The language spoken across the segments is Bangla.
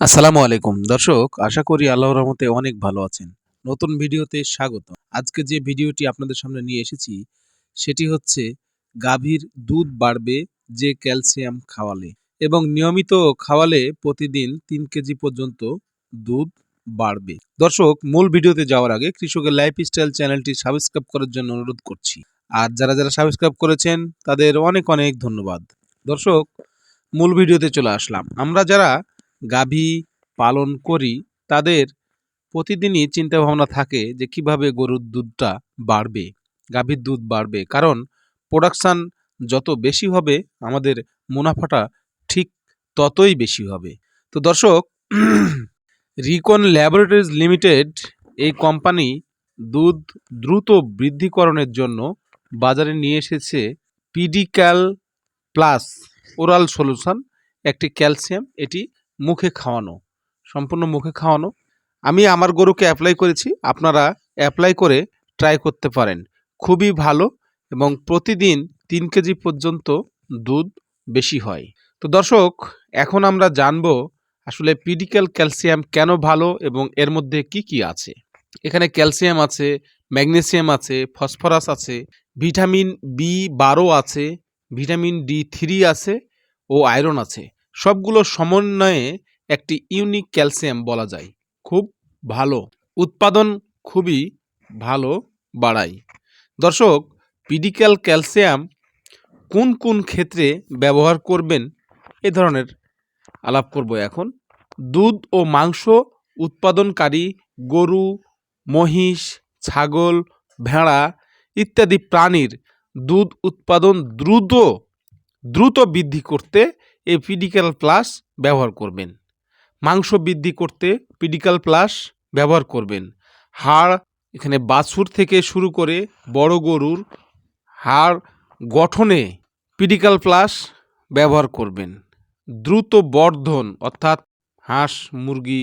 আসসালামু আলাইকুম। দর্শক, আশা করি আল্লাহর রহমতে অনেক ভালো আছেন। নতুন ভিডিওতে স্বাগত। আজকে যে ভিডিওটি আপনাদের সামনে নিয়ে এসেছি, সেটি হচ্ছে গাভীর দুধ বাড়বে যে ক্যালসিয়াম খাওয়ালে এবং নিয়মিত খাওয়ালে প্রতিদিন তিন কেজি পর্যন্ত দুধ বাড়বে। দর্শক, মূল ভিডিওতে যাওয়ার আগে কৃষকের লাইফস্টাইল চ্যানেলটি সাবস্ক্রাইব করার জন্য অনুরোধ করছি। আর যারা যারা সাবস্ক্রাইব করেছেন, তাদের অনেক অনেক ধন্যবাদ। দর্শক, মূল ভিডিওতে চলে আসলাম। আমরা যারা গাভী পালন করি, তাদের প্রতিদিনই চিন্তা ভাবনা থাকে যে কীভাবে গরুর দুধটা বাড়বে, গাভীর দুধ বাড়বে। কারণ প্রোডাকশান যত বেশি হবে, আমাদের মুনাফাটা ঠিক ততই বেশি হবে। তো দর্শক, রিকন ল্যাবরেটরিজ লিমিটেড এই কোম্পানি দুধ দ্রুত বৃদ্ধিকরণের জন্য বাজারে নিয়ে এসেছে পিডিক্যাল প্লাস ওরাল সলিউশন, একটি ক্যালসিয়াম। এটি মুখে খাওয়ানো, সম্পূর্ণ মুখে খাওয়ানো। আমি আমার গরুকে অ্যাপ্লাই করেছি, আপনারা অ্যাপ্লাই করে ট্রাই করতে পারেন। খুবই ভালো এবং প্রতিদিন তিন কেজি পর্যন্ত দুধ বেশি হয়। তো দর্শক, এখন আমরা জানব আসলে পিডিক্যাল ক্যালসিয়াম কেন ভালো এবং এর মধ্যে কি কি আছে? এখানে ক্যালসিয়াম আছে, ম্যাগনেসিয়াম আছে, ফসফরাস আছে, ভিটামিন বি বারো আছে, ভিটামিন ডি থ্রি আছে ও আয়রন আছে। সবগুলো সমন্বয়ে একটি ইউনিক ক্যালসিয়াম বলা যায়। খুব ভালো। উৎপাদন খুবই ভালো বাড়ায়। দর্শক পিডিক্যাল ক্যালসিয়াম কোন কোন ক্ষেত্রে ব্যবহার করবেন এ ধরনের আলাপ করব এখন। দুধ ও মাংস উৎপাদনকারী গরু, মহিষ, ছাগল, ভেড়া ইত্যাদি প্রাণীর দুধ উৎপাদন দ্রুত দ্রুত বৃদ্ধি করতে এই পিডিক্যাল প্লাস ব্যবহার করবেন। মাংস বৃদ্ধি করতে পিডিক্যাল প্লাস ব্যবহার করবেন। হাড় এখানে বাছুর থেকে শুরু করে বড় গরুর হাড় গঠনে পিডিক্যাল প্লাস ব্যবহার করবেন। দ্রুত বর্ধন অর্থাৎ হাঁস, মুরগি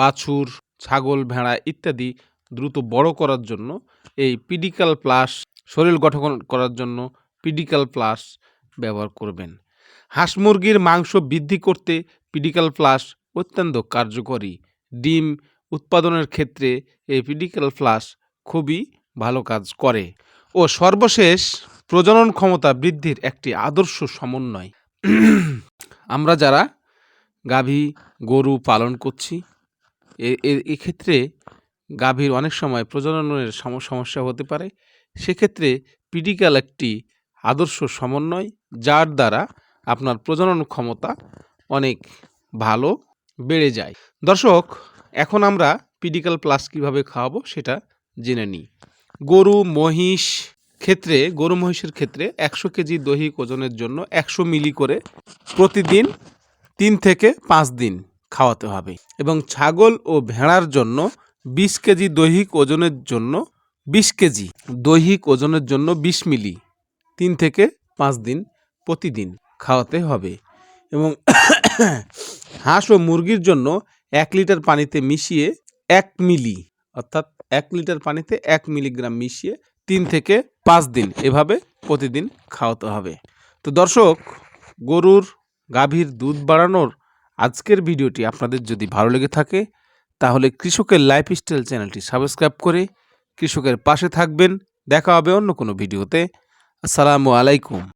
বাছুর, ছাগল, ভেড়া ইত্যাদি দ্রুত বড় করার জন্য এই পিডিক্যাল প্লাস শরীর গঠন করার জন্য পিডিক্যাল প্লাস ব্যবহার করবেন। হাঁস মুরগির মাংস বৃদ্ধি করতে পিডিক্যাল প্লাস অত্যন্ত কার্যকরী। ডিম উৎপাদনের ক্ষেত্রে এই পিডিক্যাল প্লাস খুবই ভালো কাজ করে। ও সর্বশেষ প্রজনন ক্ষমতা বৃদ্ধির একটি আদর্শ সমন্বয়। আমরা যারা গাভী গরু পালন করছি এক্ষেত্রে গাভীর অনেক সময় প্রজননের সমস্যা হতে পারে। সেক্ষেত্রে পিডিক্যাল একটি আদর্শ সমন্বয়, যার দ্বারা আপনার প্রজনন ক্ষমতা অনেক ভালো বেড়ে যায়। দর্শক, এখন আমরা পিডিক্যাল প্লাস কীভাবে খাওয়াবো সেটা জেনে নিই। গরু, মহিষ ক্ষেত্রে, গরু মহিষের ক্ষেত্রে একশো কেজি দৈহিক ওজনের জন্য একশো মিলি করে প্রতিদিন তিন থেকে পাঁচ দিন খাওয়াতে হবে এবং ছাগল ও ভেড়ার জন্য বিশ কেজি দৈহিক ওজনের জন্য বিশ কেজি দৈহিক ওজনের জন্য বিশ মিলি তিন থেকে পাঁচ দিন প্রতিদিন খাওয়াতে হবে। এবং হাঁস ও মুরগির জন্য এক লিটার পানিতে মিশিয়ে এক মিলি, অর্থাৎ এক লিটার পানিতে এক মিলিগ্রাম মিশিয়ে তিন থেকে পাঁচ দিন এভাবে প্রতিদিন খাওয়াতে হবে। তো দর্শক, গরুর গাভীর দুধ বাড়ানোর আজকের ভিডিওটি আপনাদের যদি ভালো লেগে থাকে, তাহলে কৃষকের লাইফস্টাইল চ্যানেলটি সাবস্ক্রাইব করে কৃষকের পাশে থাকবেন। দেখা হবে অন্য কোনো ভিডিওতে। আসসালামু আলাইকুম।